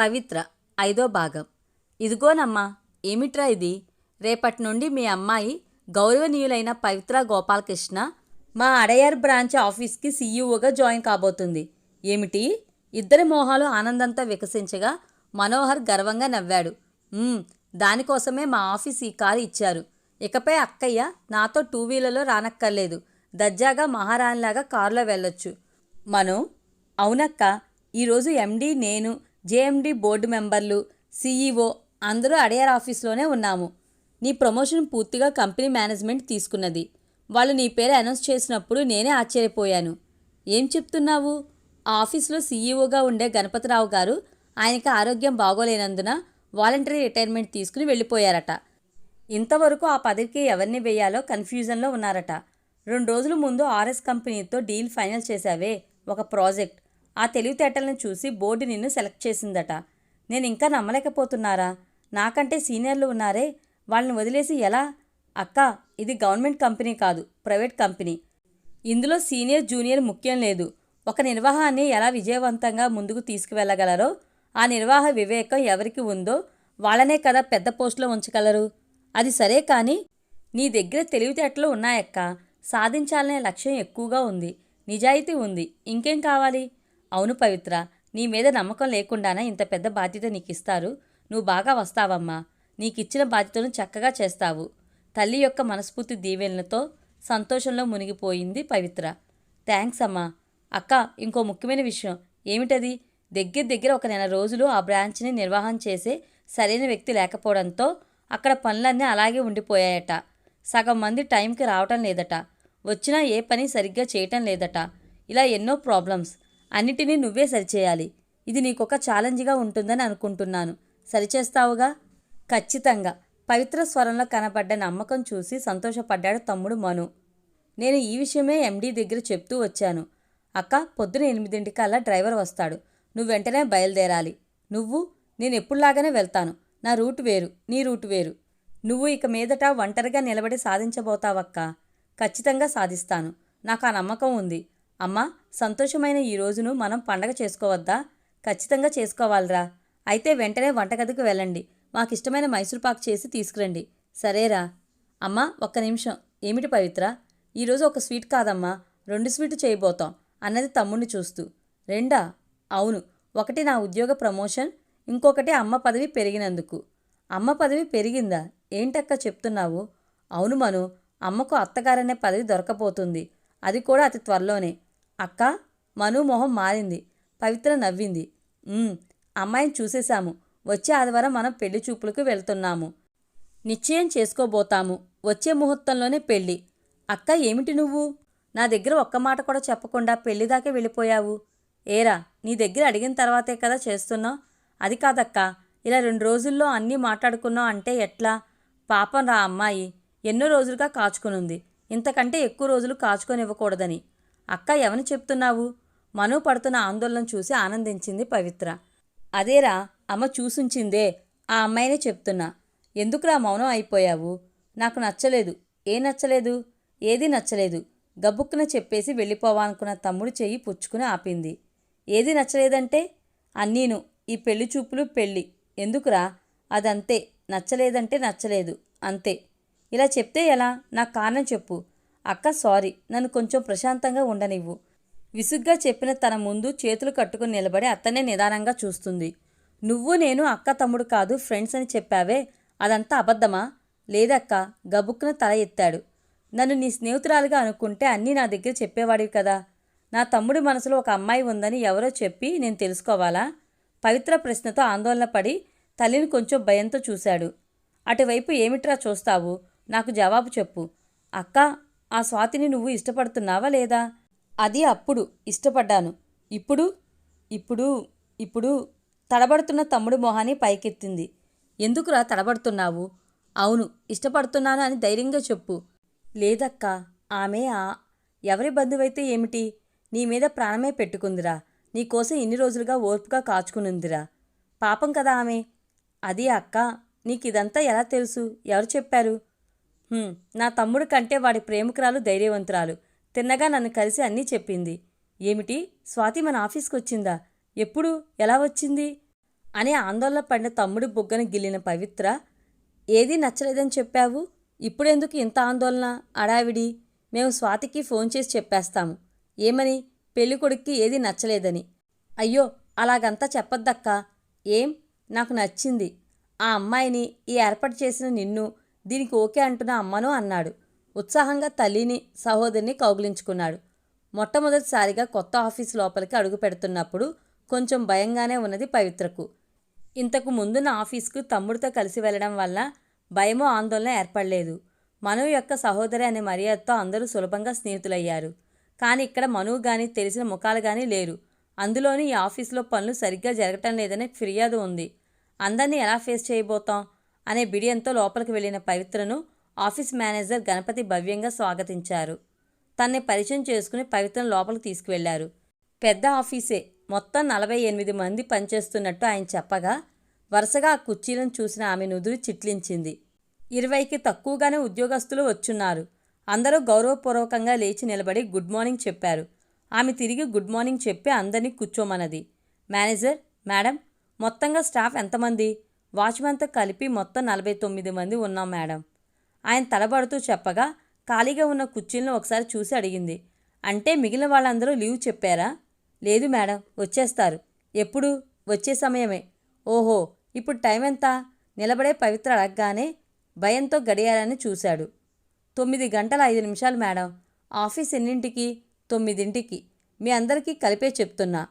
పవిత్ర ఐదో భాగం. ఇదిగోనమ్మా ఏమిట్రా ఇది? రేపటి నుండి మీ అమ్మాయి గౌరవనీయులైన పవిత్ర గోపాలకృష్ణ మా అడయార్ బ్రాంచ్ ఆఫీస్కి సీఈఓగా జాయిన్ కాబోతుంది. ఏమిటి? ఇద్దరి మోహాలు ఆనందంతో వికసించగా మనోహర్ గర్వంగా నవ్వాడు. దానికోసమే మా ఆఫీస్ ఈ కారు ఇచ్చారు. ఇకపై అక్కయ్య నాతో టూ వీలర్లో రానక్కర్లేదు. దర్జాగా మహారాణిలాగా కారులో వెళ్ళొచ్చు. మను అవునక్క ఈరోజు ఎండీ నేను జేఎండి బోర్డు మెంబర్లు సీఈఓ అందరూ అడయార్ ఆఫీస్లోనే ఉన్నాము. నీ ప్రమోషన్ పూర్తిగా కంపెనీ మేనేజ్మెంట్ తీసుకున్నది. వాళ్ళు నీ పేరు అనౌన్స్ చేసినప్పుడు నేనే ఆశ్చర్యపోయాను. ఏం చెప్తున్నావు? ఆ ఆఫీస్లో సీఈఓగా ఉండే గణపతిరావు గారు ఆయనకి ఆరోగ్యం బాగోలేనందున వాలంటరీ రిటైర్మెంట్ తీసుకుని వెళ్ళిపోయారట. ఇంతవరకు ఆ పదవికి ఎవరిని వేయాలో కన్ఫ్యూజన్లో ఉన్నారట. రెండు రోజుల ముందు ఆర్ఎస్ కంపెనీతో డీల్ ఫైనల్ చేశావే ఒక ప్రాజెక్ట్. ఆ తెలివితేటలను చూసి బోర్డు నిన్ను సెలెక్ట్ చేసిందట. నేను ఇంకా నమ్మలేకపోతున్నారా? నాకంటే సీనియర్లు ఉన్నారే. వాళ్ళని వదిలేసి ఎలా? అక్క ఇది గవర్నమెంట్ కంపెనీ కాదు ప్రైవేట్ కంపెనీ. ఇందులో సీనియర్ జూనియర్ ముఖ్యం లేదు. ఒక నిర్వాహాన్ని ఎలా విజయవంతంగా ముందుకు తీసుకువెళ్ళగలరో ఆ నిర్వాహ వివేకం ఎవరికి ఉందో వాళ్ళనే కదా పెద్ద పోస్టులో ఉంచగలరు. అది సరే కానీ నీ దగ్గర తెలివితేటలు ఉన్నాయక్క. సాధించాలనే లక్ష్యం ఎక్కువగా ఉంది. నిజాయితీ ఉంది. ఇంకేం కావాలి? అవును పవిత్ర నీ మీద నమ్మకం లేకుండానే ఇంత పెద్ద బాధ్యత నీకు ఇస్తారు నువ్వు బాగా వస్తావమ్మా. నీకిచ్చిన బాధ్యతను చక్కగా చేస్తావు. తల్లి యొక్క మనస్ఫూర్తి దీవెనలతో సంతోషంలో మునిగిపోయింది పవిత్ర. థ్యాంక్స్ అమ్మా. అక్క ఇంకో ముఖ్యమైన విషయం. ఏమిటది? దగ్గర దగ్గర ఒక నెల రోజులు ఆ బ్రాంచ్ని నిర్వహణ చేసే సరైన వ్యక్తి లేకపోవడంతో అక్కడ పనులన్నీ అలాగే ఉండిపోయాయట. సగం మంది టైంకి రావటం లేదట. వచ్చినా ఏ పని సరిగ్గా చేయటం లేదట. ఇలా ఎన్నో ప్రాబ్లమ్స్. అన్నిటినీ నువ్వే సరిచేయాలి. ఇది నీకొక ఛాలెంజ్గా ఉంటుందని అనుకుంటున్నాను. సరిచేస్తావుగా? ఖచ్చితంగా. పవిత్ర స్వరంలో కనపడ్డ నమ్మకం చూసి సంతోషపడ్డాడు తమ్ముడు మను. నేను ఈ విషయమే ఎండీ దగ్గర చెప్తూ వచ్చాను. అక్క పొద్దున ఎనిమిదింటికల్లా డ్రైవర్ వస్తాడు. నువ్వు వెంటనే బయలుదేరాలి. నువ్వు? నేను ఎప్పుడులాగానే వెళ్తాను. నా రూట్ వేరు నీ రూట్ వేరు. నువ్వు ఇక మీదట ఒంటరిగా నిలబడి సాధించబోతావక్క. ఖచ్చితంగా సాధిస్తాను. నాకు ఆ నమ్మకం ఉంది. అమ్మా సంతోషమైన ఈ రోజును మనం పండగ చేసుకోవద్దా? ఖచ్చితంగా చేసుకోవాలిరా. అయితే వెంటనే వంటగదికి వెళ్ళండి. మాకిష్టమైన మైసూర్పాక్ చేసి తీసుకురండి. సరేరా. అమ్మా ఒక్క నిమిషం. ఏమిటి పవిత్ర? ఈరోజు ఒక స్వీట్ కాదమ్మా. రెండు స్వీట్ చేయబోతాం. అన్నది తమ్ముడిని చూస్తూ. రెండా? అవును. ఒకటి నా ఉద్యోగ ప్రమోషన్ ఇంకొకటి అమ్మ పదవి పెరిగినందుకు. అమ్మ పదవి పెరిగిందా? ఏంటక్క చెప్తున్నావు? అవును మను. అమ్మకు అత్తగారనే పదవి దొరకపోతుంది అది కూడా అతి త్వరలోనే. అక్క మను మొహం మారింది. పవిత్ర నవ్వింది. అమ్మాయిని చూసేశాము. వచ్చే ఆదివారం మనం పెళ్ళి చూపులకు వెళ్తున్నాము. నిశ్చయం చేసుకోబోతాము. వచ్చే ముహూర్తంలోనే పెళ్ళి అక్క ఏమిటి నువ్వు? నా దగ్గర ఒక్క మాట కూడా చెప్పకుండా పెళ్ళి దాకా వెళ్ళిపోయావు. ఏరా నీ దగ్గర అడిగిన తర్వాతే కదా చేస్తున్నావు? అది కాదక్క. ఇలా రెండు రోజుల్లో అన్నీ మాట్లాడుకున్నావు అంటే ఎట్లా? పాపం రా అమ్మాయి. ఎన్నో రోజులుగా కాచుకునుంది. ఇంతకంటే ఎక్కువ రోజులు కాచుకొనివ్వకూడదని. అక్క ఎవని చెప్తున్నావు? మను పడుతున్న ఆందోళన చూసి ఆనందించింది పవిత్ర. అదేరా అమ్మ చూసుంచిందే ఆ అమ్మాయినే చెప్తున్నా. ఎందుకురా మౌనం అయిపోయావు? నాకు నచ్చలేదు. ఏ నచ్చలేదు? ఏది నచ్చలేదు? గబుక్కున చెప్పేసి వెళ్ళిపోవాలనుకున్న తమ్ముడు చెయ్యి పుచ్చుకుని ఆపింది. ఏది నచ్చలేదంటే అన్నీను ఈ పెళ్ళి చూపులు పెళ్ళి. ఎందుకురా? అదంతే. నచ్చలేదంటే నచ్చలేదు. అంతే. ఇలా చెప్తే ఎలా? నాకు కారణం చెప్పు. అక్క సారీ. నన్ను కొంచెం ప్రశాంతంగా ఉండనివ్వు. విసుగ్గా చెప్పిన తన ముందు చేతులు కట్టుకుని నిలబడి అత్తనే నిదానంగా చూస్తుంది. నువ్వు నేను అక్క తమ్ముడు కాదు ఫ్రెండ్స్ అని చెప్పావే. అదంతా అబద్ధమా? లేదక్క గబుక్కున తల ఎత్తాడు. నన్ను నీ స్నేహితురాలుగా అనుకుంటే అన్నీ నా దగ్గర చెప్పేవాడివి కదా. నా తమ్ముడి మనసులో ఒక అమ్మాయి ఉందని ఎవరో చెప్పి నేను తెలుసుకోవాలా? పవిత్ర ప్రశ్నతో ఆందోళన పడి తల్లిని కొంచెం భయంతో చూశాడు. అటువైపు ఏమిట్రా చూస్తావు? నాకు జవాబు చెప్పు. అక్క ఆ స్వాతిని నువ్వు ఇష్టపడుతున్నావా లేదా? అది అప్పుడు ఇష్టపడ్డాను. ఇప్పుడు ఇప్పుడు ఇప్పుడు తడబడుతున్న తమ్ముడు మొహాన్ని పైకెత్తింది. ఎందుకురా తడబడుతున్నావు? అవును ఇష్టపడుతున్నాను అని ధైర్యంగా చెప్పు. లేదక్క ఆమె ఆ ఎవరి బంధువైతే ఏమిటి? నీ మీద ప్రాణమే పెట్టుకుందిరా. నీకోసం ఇన్ని రోజులుగా ఓర్పుగా కాచుకునుందిరా. పాపం కదా ఆమె. అది అక్క నీకిదంతా ఎలా తెలుసు? ఎవరు చెప్పారు? నా తమ్ముడు కంటే వాడి ప్రేమికురాలు ధైర్యవంతురాలు. తిన్నగా నన్ను కలిసి అన్నీ చెప్పింది. ఏమిటి? స్వాతి మన ఆఫీస్కి వచ్చిందా ఎప్పుడు? ఎలా వచ్చింది? అనే ఆందోళన పడిన తమ్ముడి బుగ్గను గిల్లిన పవిత్ర. ఏదీ నచ్చలేదని చెప్పావు? ఇప్పుడెందుకు ఇంత ఆందోళన? అడావిడి. మేము స్వాతికి ఫోన్ చేసి చెప్పేస్తాము. ఏమని? పెళ్ళి కొడుక్కి ఏది నచ్చలేదని. అయ్యో అలాగంతా చెప్పొద్దక్కా. ఏం? నాకు నచ్చింది. ఆ అమ్మాయిని ఈ ఏర్పాటు చేసిన నిన్ను దీనికి ఓకే అంటున్న అమ్మను అన్నాడు. ఉత్సాహంగా తల్లిని సహోదరిని కౌగిలించుకున్నాడు. మొట్టమొదటిసారిగా కొత్త ఆఫీస్ లోపలికి అడుగు పెడుతున్నప్పుడు కొంచెం భయంగానే ఉన్నది పవిత్రకు. ఇంతకు ముందున్న ఆఫీస్కు తమ్ముడితో కలిసి వెళ్ళడం వల్ల భయమో ఆందోళన ఏర్పడలేదు. మను యొక్క సహోదరి అనే మర్యాదతో అందరూ సులభంగా స్నేహితులయ్యారు. కానీ ఇక్కడ మనువు కానీ తెలిసిన ముఖాలు కానీ లేరు. అందులోని ఈ ఆఫీస్లో పనులు సరిగ్గా జరగటం లేదనే ఫిర్యాదు ఉంది. అందరినీ ఎలా ఫేస్ చేయబోతాం? అనే బిడియంతో లోపలికి వెళ్ళిన పవిత్రను ఆఫీస్ మేనేజర్ గణపతి భవ్యంగా స్వాగతించారు. తన్ని పరిచయం చేసుకుని పవిత్రను లోపలికి తీసుకువెళ్ళారు పెద్ద ఆఫీసే. మొత్తం నలభై ఎనిమిది మంది పనిచేస్తున్నట్టు ఆయన చెప్పగా వరుసగా ఆ కుర్చీలను చూసిన ఆమె నుదురు చిట్లించింది. ఇరవైకి తక్కువగానే ఉద్యోగస్తులు వచ్చున్నారు. అందరూ గౌరవపూర్వకంగా లేచి నిలబడి గుడ్ మార్నింగ్ చెప్పారు. ఆమె తిరిగి గుడ్ మార్నింగ్ చెప్పి అందరినీ కూర్చోమన్నది. మేనేజర్ మేడం మొత్తంగా స్టాఫ్ ఎంతమంది? వాచ్మెన్తో కలిపి మొత్తం నలభై తొమ్మిది మంది ఉన్నాం మేడం. ఆయన తలబడుతూ చెప్పగా ఖాళీగా ఉన్న కుర్చీలను ఒకసారి చూసి అడిగింది. అంటే మిగిలిన వాళ్ళందరూ లీవ్ చెప్పారా? లేదు మేడం. వచ్చేస్తారు. ఎప్పుడు? వచ్చే సమయమే. ఓహో ఇప్పుడు టైం ఎంత? నిలబడే పవిత్ర అడగగానే భయంతో గడియారాన్ని చూశాడు. తొమ్మిది గంటల ఐదు నిమిషాలు మేడం. ఆఫీస్ ఎన్నింటికి? తొమ్మిదింటికి. మీ అందరికీ కలిపే చెప్తున్నా.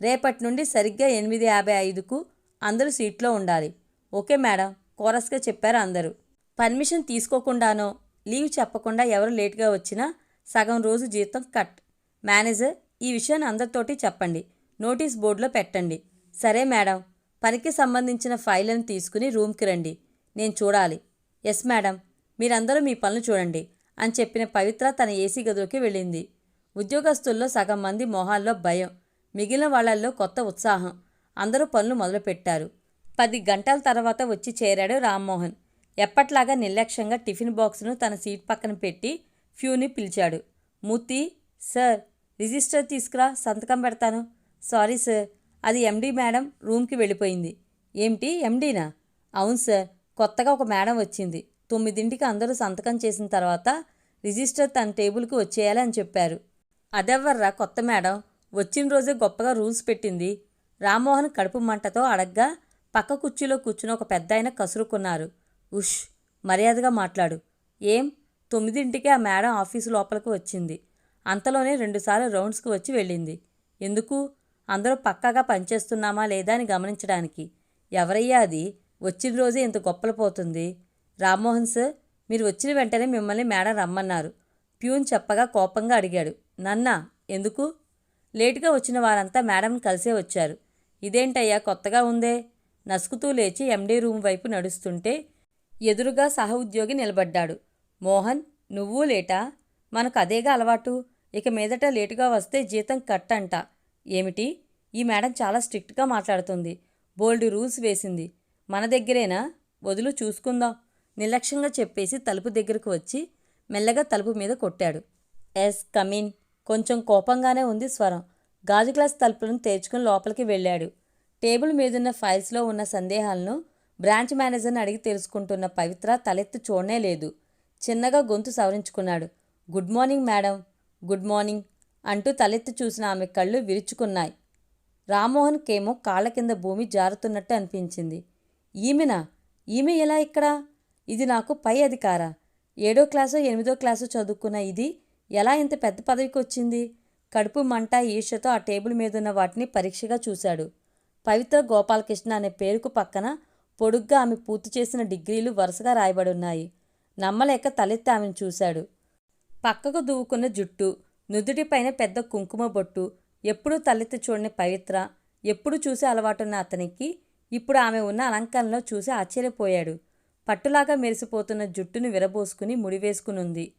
రేపటి నుండి సరిగ్గా ఎనిమిది యాభై ఐదుకు అందరూ సీట్లో ఉండాలి. ఓకే మేడం కోరస్గా చెప్పారు అందరూ. పర్మిషన్ తీసుకోకుండానో లీవ్ చెప్పకుండా ఎవరు లేట్గా వచ్చినా సగం రోజు జీతం కట్. మేనేజర్ ఈ విషయాన్ని అందరితోటి చెప్పండి. నోటీస్ బోర్డులో పెట్టండి. సరే మేడం పనికి సంబంధించిన ఫైళ్ళను తీసుకుని రూమ్కి రండి. నేను చూడాలి. ఎస్ మేడం మీరందరూ మీ పనులు చూడండి అని చెప్పిన పవిత్ర తన ఏసీ గదిలోకి వెళ్ళింది. ఉద్యోగస్తుల్లో సగం మంది మొహాల్లో భయం మిగిలిన వాళ్ళల్లో కొత్త ఉత్సాహం. అందరూ పనులు మొదలుపెట్టారు. పది గంటల తర్వాత వచ్చి చేరాడు రామ్మోహన్. ఎప్పట్లాగా నిర్లక్ష్యంగా టిఫిన్ బాక్స్ను తన సీట్ పక్కన పెట్టి ఫ్యూని పిలిచాడు. మూర్తి సార్ రిజిస్టర్ తీసుకురా సంతకం పెడతాను. Sorry sir. అది ఎండీ మేడం రూమ్కి వెళ్ళిపోయింది. ఏమిటి ఎండీనా? అవును సార్. కొత్తగా ఒక మేడం వచ్చింది. తొమ్మిదింటికి అందరూ సంతకం చేసిన తర్వాత రిజిస్టర్ తన టేబుల్కి వచ్చేయాలని చెప్పారు. అదెవర్రా కొత్త మేడం? వచ్చిన రోజే గొప్పగా రూల్స్ పెట్టింది. రామ్మోహన్ కడుపు మంటతో అడగ్గా పక్క కుర్చీలో కూర్చుని ఒక పెద్ద ఆయన కసురుకున్నారు. ఉష్! మర్యాదగా మాట్లాడు. ఏం? తొమ్మిదింటికి ఆ మేడం ఆఫీసు లోపలికి వచ్చింది. అంతలోనే రెండుసార్లు రౌండ్స్కి వచ్చి వెళ్ళింది. ఎందుకు? అందరూ పక్కాగా పనిచేస్తున్నామా లేదా అని గమనించడానికి. ఎవరయ్యా అది? వచ్చిన రోజే ఇంత గొప్పలు పోతుంది. రామ్మోహన్ సార్ మీరు వచ్చిన వెంటనే మిమ్మల్ని మేడం రమ్మన్నారు. ప్యూన్ చెప్పగా కోపంగా అడిగాడు. నన్నా ఎందుకు? లేటుగా వచ్చిన వారంతా మేడం కలిసే వచ్చారు. ఇదేంటయ్యా కొత్తగా ఉందే? నసుకుతూ లేచి ఎండీ రూమ్ వైపు నడుస్తుంటే ఎదురుగా సహ ఉద్యోగి నిలబడ్డాడు. మోహన్ నువ్వు లేటా? మనకు అదేగా అలవాటు. ఇక మీదట లేటుగా వస్తే జీతం కట్ అంట ఏమిటి? ఈ మేడం చాలా స్ట్రిక్ట్గా మాట్లాడుతుంది. బోల్డ్ రూల్స్ వేసింది. మన దగ్గరేనా? వదులు చూసుకుందాం. నిర్లక్ష్యంగా చెప్పేసి తలుపు దగ్గరకు వచ్చి మెల్లగా తలుపు మీద కొట్టాడు. ఎస్ కమిన్ కొంచెం కోపంగానే ఉంది స్వరం. గాజు గ్లాస్ తలుపులను తెరుచుకుని లోపలికి వెళ్ళాడు. టేబుల్ మీదున్న ఫైల్స్లో ఉన్న సందేహాలను బ్రాంచ్ మేనేజర్ని అడిగి తెలుసుకుంటున్న పవిత్ర తలెత్తు చూడనే లేదు. చిన్నగా గొంతు సవరించుకున్నాడు. Good morning madam. Good morning అంటూ తలెత్తి చూసిన ఆమె కళ్ళు విరుచుకున్నాయి. రామ్మోహన్ కేమో కాళ్ళ కింద భూమి జారుతున్నట్టు అనిపించింది. ఈమెనా? ఈమె ఎలా ఇక్కడ? ఇది నాకు పై అధికారా? ఏడో క్లాసో ఎనిమిదో క్లాసో చదువుకున్న ఇది ఎలా ఇంత పెద్ద పదవికి వచ్చింది? కడుపు మంట ఈర్షతో ఆ టేబుల్ మీదున్న వాటిని పరీక్షగా చూశాడు. పవిత్ర గోపాలకృష్ణ అనే పేరుకు పక్కన పొడుగ్గా ఆమె పూర్తి చేసిన డిగ్రీలు వరుసగా రాయబడున్నాయి. నమ్మలేక తలెత్తి ఆమెను చూశాడు. పక్కకు దువ్వుకున్న జుట్టు నుదుటిపైన పెద్ద కుంకుమ బొట్టు ఎప్పుడూ తలెత్తి చూడని పవిత్ర ఎప్పుడు చూసి అలవాటున్న అతనికి ఇప్పుడు ఆమె ఉన్న అలంకరణలో చూసి ఆశ్చర్యపోయాడు. పట్టులాగా మెరిసిపోతున్న జుట్టును విరబోసుకుని ముడివేసుకునుంది.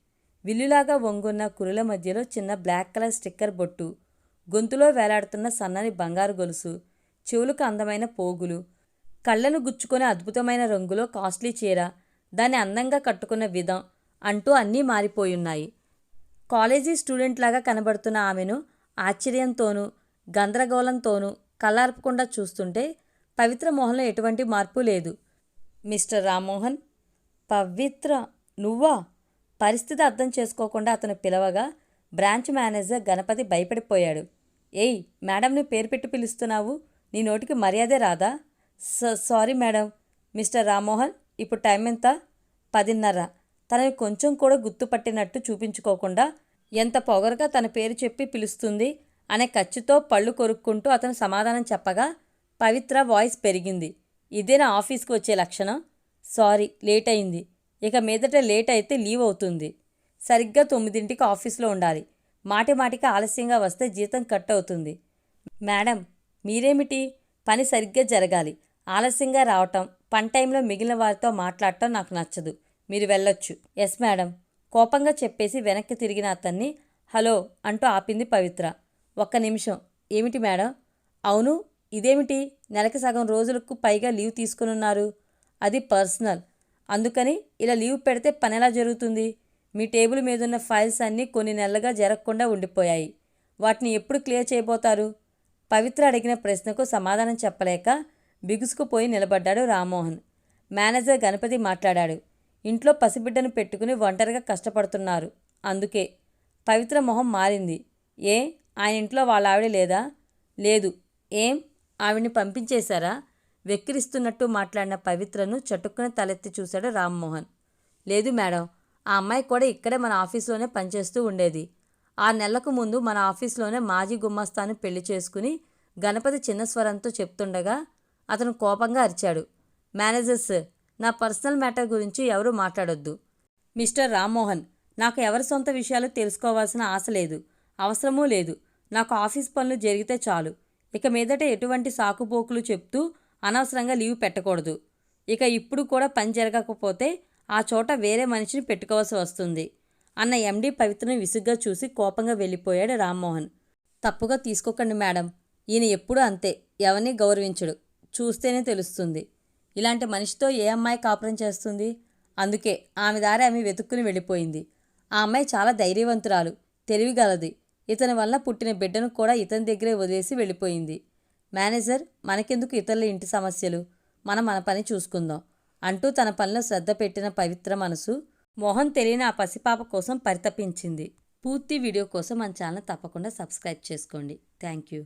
విల్లులాగా వంగున్న కురుల మధ్యలో చిన్న బ్లాక్ కలర్ స్టిక్కర్ బొట్టు గొంతులో వేలాడుతున్న సన్నని బంగారు గొలుసు చెవులకు అందమైన పోగులు. కళ్ళను గుచ్చుకునే అద్భుతమైన రంగులో కాస్ట్లీ చీర. దాన్ని అందంగా కట్టుకున్న విధం అంటూ అన్నీ మారిపోయున్నాయి. కాలేజీ స్టూడెంట్ లాగా కనబడుతున్న ఆమెను ఆశ్చర్యంతోనూ గందరగోళంతోనూ కళ్ళార్పకుండా చూస్తుంటే పవిత్ర మోహన్లో ఎటువంటి మార్పు లేదు. మిస్టర్ రామ్మోహన్ పవిత్ర నువ్వా? పరిస్థితి అర్థం చేసుకోకుండా అతను పిలవగా బ్రాంచ్ మేనేజర్ గణపతి భయపడిపోయాడు. ఏయ్ మేడంని పేరు పెట్టి పిలుస్తున్నావు? నీ నోటికి మర్యాదే రాదా? స- సారీ మేడం. మిస్టర్ రామ్మోహన్ ఇప్పుడు టైం ఎంత? పదిన్నర. తనని కొంచెం కూడా గుర్తుపట్టినట్టు చూపించుకోకుండా ఎంత పొగరుగా తన పేరు చెప్పి పిలుస్తుంది అనే ఖర్చుతో పళ్ళు కొరుక్కుంటూ అతను సమాధానం చెప్పగా పవిత్ర వాయిస్ పెరిగింది. ఇదే నా ఆఫీస్కి వచ్చే లక్షణం? సారీ లేట్ అయింది. ఇక మీదట లేట్ అయితే లీవ్ అవుతుంది. సరిగ్గా తొమ్మిదింటికి ఆఫీస్లో ఉండాలి. మాటి మాటికి ఆలస్యంగా వస్తే జీతం కట్ అవుతుంది. మేడం మీరేమిటి? పని సరిగ్గా జరగాలి. ఆలస్యంగా రావటం పని టైంలో మిగిలిన వారితో మాట్లాడటం నాకు నచ్చదు. మీరు వెళ్ళొచ్చు. Yes madam. కోపంగా చెప్పేసి వెనక్కి తిరిగిన అతన్ని హలో అంటూ ఆపింది పవిత్ర. ఒక్క నిమిషం. ఏమిటి మేడం? అవును. ఇదేమిటి? నెలకి సగం రోజులకు పైగా లీవ్ తీసుకునున్నారు. అది పర్సనల్. అందుకని ఇలా లీవ్ పెడితే పని ఎలా జరుగుతుంది? మీ టేబుల్ మీదున్న ఫైల్స్ అన్నీ కొన్ని నెలలుగా జరగకుండా ఉండిపోయాయి. వాటిని ఎప్పుడు క్లియర్ చేయబోతారు? పవిత్ర అడిగిన ప్రశ్నకు సమాధానం చెప్పలేక బిగుసుకుపోయి నిలబడ్డాడు రామ్మోహన్. మేనేజర్ గణపతి మాట్లాడాడు. ఇంట్లో పసిబిడ్డను పెట్టుకుని ఒంటరిగా కష్టపడుతున్నారు. అందుకే పవిత్ర మొహం మారింది. ఏ ఆయన ఇంట్లో వాళ్ళ ఆవిడ లేదా? లేదు. ఏం? ఆవిడ్ని పంపించేశారా? వెక్కిరిస్తున్నట్టు మాట్లాడిన పవిత్రను చటుక్కున తలెత్తి చూశాడు రామ్మోహన్. లేదు మేడం ఆ అమ్మాయి కూడా ఇక్కడే మన ఆఫీస్లోనే పనిచేస్తూ ఉండేది. ఆ నెలకు ముందు మన ఆఫీస్లోనే మాజీ గుమ్మస్తాను పెళ్ళి చేసుకుని గణపతి చిన్న స్వరంతో చెప్తుండగా అతను కోపంగా అరిచాడు. మేనేజర్ సార్ నా పర్సనల్ మ్యాటర్ గురించి ఎవరూ మాట్లాడొద్దు. మిస్టర్ రామ్మోహన్ నాకు ఎవరి సొంత విషయాలు తెలుసుకోవాల్సిన ఆశ లేదు. అవసరమూ లేదు. నాకు ఆఫీస్ పనులు జరిగితే చాలు. ఇక మీదట ఎటువంటి సాకుపోకులు చెప్తూ అనవసరంగా లీవ్ పెట్టకూడదు. ఇక ఇప్పుడు కూడా పని జరగకపోతే ఆ చోట వేరే మనిషిని పెట్టుకోవాల్సి వస్తుంది. అన్న ఎండి పవిత్రను విసుగ్గా చూసి కోపంగా వెళ్ళిపోయాడు రామ్మోహన్. తప్పుగా తీసుకోకండి మేడం. ఈయన ఎప్పుడూ అంతే. ఎవరిని గౌరవించడు. చూస్తేనే తెలుస్తుంది. ఇలాంటి మనిషితో ఏ అమ్మాయి కాపురం చేస్తుంది? అందుకే ఆమె దారి ఆమె వెతుక్కుని వెళ్ళిపోయింది. ఆ అమ్మాయి చాలా ధైర్యవంతురాలు తెలివిగలది. ఇతని వల్ల పుట్టిన బిడ్డను కూడా ఇతని దగ్గరే వదిలేసి వెళ్ళిపోయింది. మేనేజర్ మనకెందుకు ఇతరుల ఇంటి సమస్యలు? మనం మన పని చూసుకుందాం అంటూ తన పనిలో శ్రద్ధ పెట్టిన పవిత్ర మనసు మోహన్ తెలియని ఆ పసిపాప కోసం పరితపించింది. పూర్తి వీడియో కోసం మన ఛానల్ తప్పకుండా సబ్స్క్రైబ్ చేసుకోండి. Thank you.